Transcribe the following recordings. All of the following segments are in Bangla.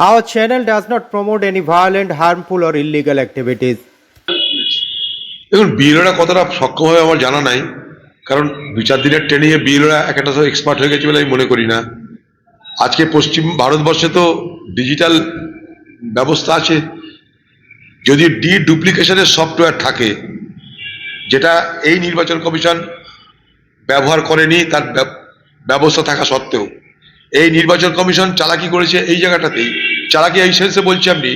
Our channel does not promote any violent, harmful, or illegal activities. দেখুন বিএলওরা কতটা সক্ষম হবে আমার জানা নাই কারণ দু চার দিনের ট্রেনিংয়ে বিএলওরা এক একটা সব এক্সপার্ট হয়ে গেছে বলে আমি মনে করি না আজকে পশ্চিম ভারতবর্ষে তো ডিজিটাল ব্যবস্থা আছে যদি ডি ডুপ্লিকেশনের সফটওয়্যার থাকে যেটা এই নির্বাচন কমিশন ব্যবহার করেনি তার ব্যবস্থা থাকা সত্ত্বেও এই নির্বাচন কমিশন চালাকি করেছে এই জায়গাটাতেই। চালাকি এই সেন্সে বলছি আপনি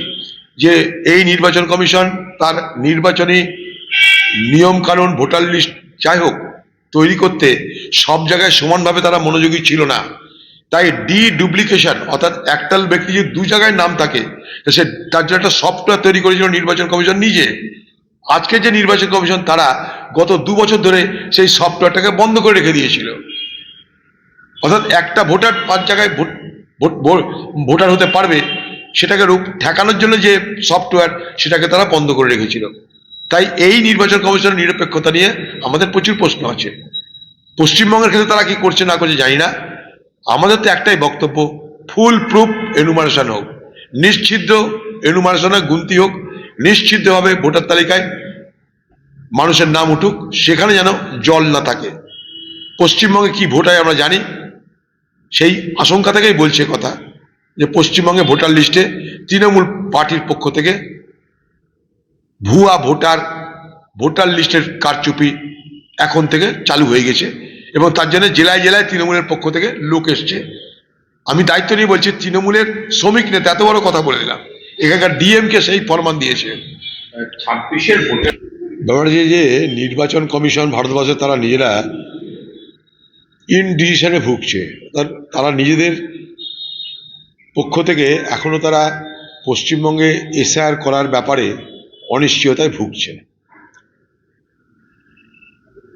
যে এই নির্বাচন কমিশন তার নির্বাচনী নিয়মকানুন, ভোটার লিস্ট যাই হোক, তৈরি করতে সব জায়গায় সমানভাবে তারা মনোযোগী ছিল না। তাই ডি ডুপ্লিকেশন অর্থাৎ একটাল ব্যক্তি যদি দু জায়গায় নাম থাকে সে তার জন্য একটা সফটওয়্যার তৈরি করেছিল নির্বাচন কমিশন নিজে। আজকে যে নির্বাচন কমিশন তারা গত দু বছর ধরে সেই সফটওয়্যারটাকে বন্ধ করে রেখে দিয়েছিল। অর্থাৎ একটা ভোটার পাঁচ জায়গায় ভোট ভোটার হতে পারবে, সেটাকে রূপ ঠেকানোর জন্য যে সফটওয়্যার, সেটাকে তারা বন্ধ করে রেখেছিল। তাই এই নির্বাচন কমিশনের নিরপেক্ষতা নিয়ে আমাদের প্রচুর প্রশ্ন আছে। পশ্চিমবঙ্গের ক্ষেত্রে তারা কি করছে না করছে জানি না। আমাদের তো একটাই বক্তব্য ফুল প্রুফ এনুমারেশন হোক নিশ্চিদ্ধ নিশ্চিদ্র হোক গুনতি হোক, নিশ্চিতভাবে ভোটার তালিকায় মানুষের নাম উঠুক, সেখানে যেন জল না থাকে। পশ্চিমবঙ্গে কি ভোট আমরা জানি সেই আশঙ্কা থেকেই বলছে কথা যে পশ্চিমবঙ্গে ভোটার লিস্টে তৃণমূল পার্টির পক্ষ থেকে ভুয়া ভোটার ভোটার লিস্টের কারচুপি এখন থেকে চালু হয়ে গেছে এবং তার জন্য জেলায় জেলায় তৃণমূলের পক্ষ থেকে লোক এসছে। আমি দায়িত্ব নিয়ে বলছি তৃণমূলের শ্রমিক নেতা এত বড় কথা বলে দিলাম। এখানকার ডিএমকে সেই ফরমান দিয়েছে। ছাব্বিশের ভোটে ব্যাপার যে যে নির্বাচন কমিশন ভারতবর্ষে তারা নিজেরা ইনডিসিশনে ভুগছে। তারা নিজেদের পক্ষ থেকে এখনও তারা পশ্চিমবঙ্গে এসআর করার ব্যাপারে অনিশ্চয়তায় ভুগছে।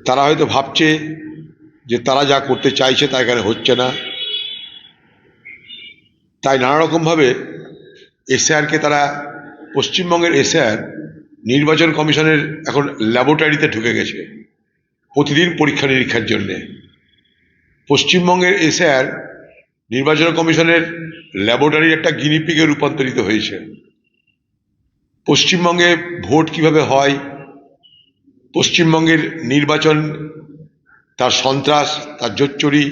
তারা হয়তো ভাবছে যে তারা যা করতে চাইছে তা এখানে হচ্ছে না। তাই নানা রকমভাবে এসআরকে তারা, পশ্চিমবঙ্গের এসআর নির্বাচন কমিশনের এখন ল্যাবরেটরিতে ঢুকে গেছে। প্রতিদিন পরীক্ষা নিরীক্ষার জন্যে। পশ্চিমবঙ্গের এসআর নির্বাচন কমিশনের ল্যাবরেটরির একটা গিনিপিকে রূপান্তরিত হয়েছে। পশ্চিমবঙ্গে ভোট কীভাবে হয়? পশ্চিমবঙ্গের নির্বাচন, তার সন্ত্রাস, তার জোচ্চুরি,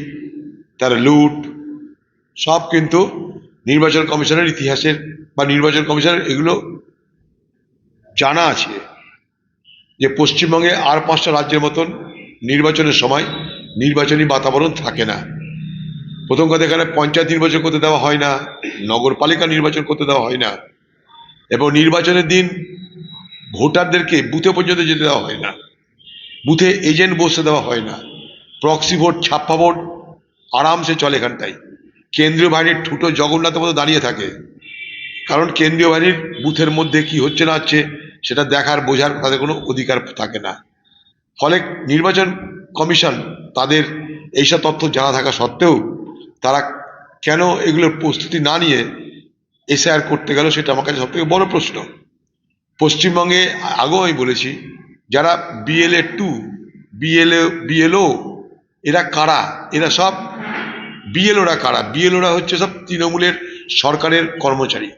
তার লুট, সব কিন্তু নির্বাচন কমিশনের ইতিহাসের বা নির্বাচন কমিশনের এগুলো জানা আছে যে পশ্চিমবঙ্গে আর পাঁচটা রাজ্যের মতন নির্বাচনের সময় নির্বাচনী বাতাবরণ থাকে না। প্রথম কথা এখানে পঞ্চায়েত নির্বাচন করতে দেওয়া হয় না, নগরপালিকা নির্বাচন করতে দেওয়া হয় না, এবং নির্বাচনের দিন ভোটারদেরকে বুথে পর্যন্ত যেতে দেওয়া হয় না। বুথে এজেন্ট বসতে দেওয়া হয় না। প্রক্সি ভোট, ছাপ্পা ভোট, আরামসে চলে এখানটাই কেন্দ্রীয় বাহিনীর ঠুটো জগন্নাথের মতো দাঁড়িয়ে থাকে। কারণ কেন্দ্রীয় বাহিনীর বুথের মধ্যে কি হচ্ছে না হচ্ছে, সেটা দেখার, বোঝার তাদের কোনো অধিকার থাকে না। ফলে নির্বাচন কমিশন, তাদের এইসব তথ্য জানা থাকা সত্ত্বেও তারা কেন এগুলোর প্রস্তুতি না নিয়ে এসআর করতে গেল সেটা আমার কাছে সবথেকে বড় প্রশ্ন। পশ্চিমবঙ্গে, আগেও আমি বলেছি, যারা বিএলএ টু বিএলএ বিএলও এরা কারা? এরা সব বিএলওরা কারা? বিএলওরা হচ্ছে সব তৃণমূলের সরকারের কর্মচারী।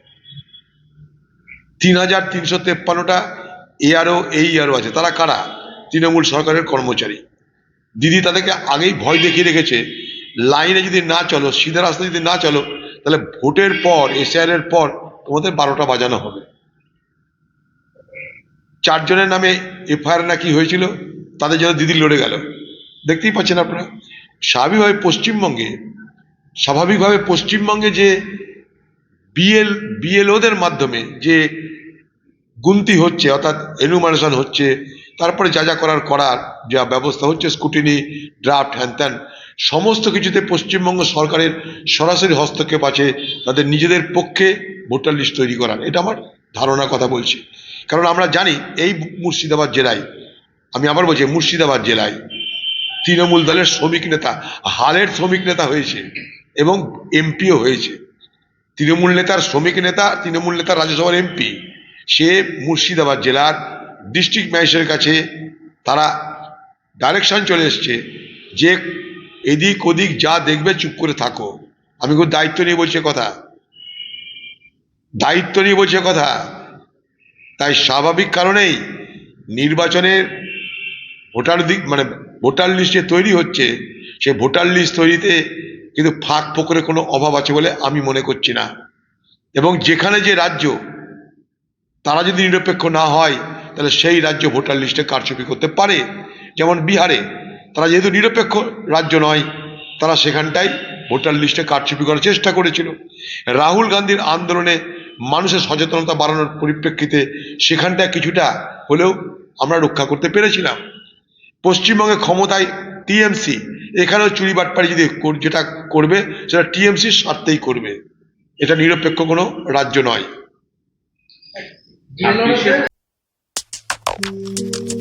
তিন হাজার তিনশো তেপ্পান্নটা এআরও এই আরও আছে, তারা কারা? তৃণমূল সরকারের কর্মচারী। দিদি তাদেরকে আগেই ভয় দেখিয়ে রেখেছে, লাইনে যদি না চলো, সিধা রাস্তা যদি না চলো, তাহলে ভোটের পর এসআর এর পর তোমাদের বারোটা বাজানো হবে। চারজনের নামে এফআইআর না কি হয়েছিল, তাদের জন্য দিদি লড়ে গেল। দেখতেই পাচ্ছেন আপনারা, স্বাভাবিকভাবে পশ্চিমবঙ্গে স্বাভাবিকভাবে পশ্চিমবঙ্গে যে বিএল, বিএলওদের মাধ্যমে যে গুনতি হচ্ছে, অর্থাৎ এনুমারেশন হচ্ছে তারপরে যা যা করার করার যা ব্যবস্থা হচ্ছে, স্কুটিনি, ড্রাফট, হ্যান সমস্ত কিছুতে পশ্চিমবঙ্গ সরকারের সরাসরি হস্তক্ষেপ আছে, তাদের নিজেদের পক্ষে ভোটার লিস্ট তৈরি করার। এটা আমার ধারণা কথা বলছি। কারণ আমরা জানি এই মুর্শিদাবাদ জেলায়, আমি আবার বলছি মুর্শিদাবাদ জেলায় তৃণমূল দলের শ্রমিক নেতা, হালের শ্রমিক নেতা হয়েছে এবং এমপিও হয়েছে। তৃণমূল নেতার শ্রমিক নেতা, তৃণমূল নেতা রাজ্যসভার এমপি, সে মুর্শিদাবাদ জেলার ডিস্ট্রিক্ট ম্যাজিস্ট্রেটের কাছে তারা ডাইরেকশন চলে এসছে যে এদিক ওদিক যা দেখবে চুপ করে থাকো। আমি খুব দায়িত্ব নিয়ে বলছি কথা। দায়িত্ব নিয়ে বলছে কথা। তাই স্বাভাবিক কারণেই নির্বাচনের ভোটার দিক মানে ভোটার লিস্ট যে তৈরি হচ্ছে, সে ভোটার লিস্ট তৈরিতে কিন্তু ফাঁক ফোকরে কোনো অভাব আছে বলে আমি মনে করছি না। এবং যেখানে যে রাজ্য, তারা যদি নিরপেক্ষ না হয় তাহলে সেই রাজ্য ভোটার লিস্টে কারচুপি করতে পারে। যেমন বিহারে, তারা যেহেতু নিরপেক্ষ রাজ্য নয়, তারা সেখানটায় ভোটার লিস্টে কারচুপি করার চেষ্টা করেছিল। রাহুল গান্ধীর আন্দোলনে মানুষের সচেতনতা বাড়ানোর পরিপ্রেক্ষিতে সেখানটায় কিছুটা হলেও আমরা রক্ষা করতে পেরেছিলাম। পশ্চিমবঙ্গে ক্ষমতায় টিএমসি, এখানেও চুরি বাটপাড়ি যদি যেটা করবে, সেটা টিএমসির স্বার্থেই করবে। এটা নিরপেক্ষ কোনো রাজ্য নয়। ছাব্বিশের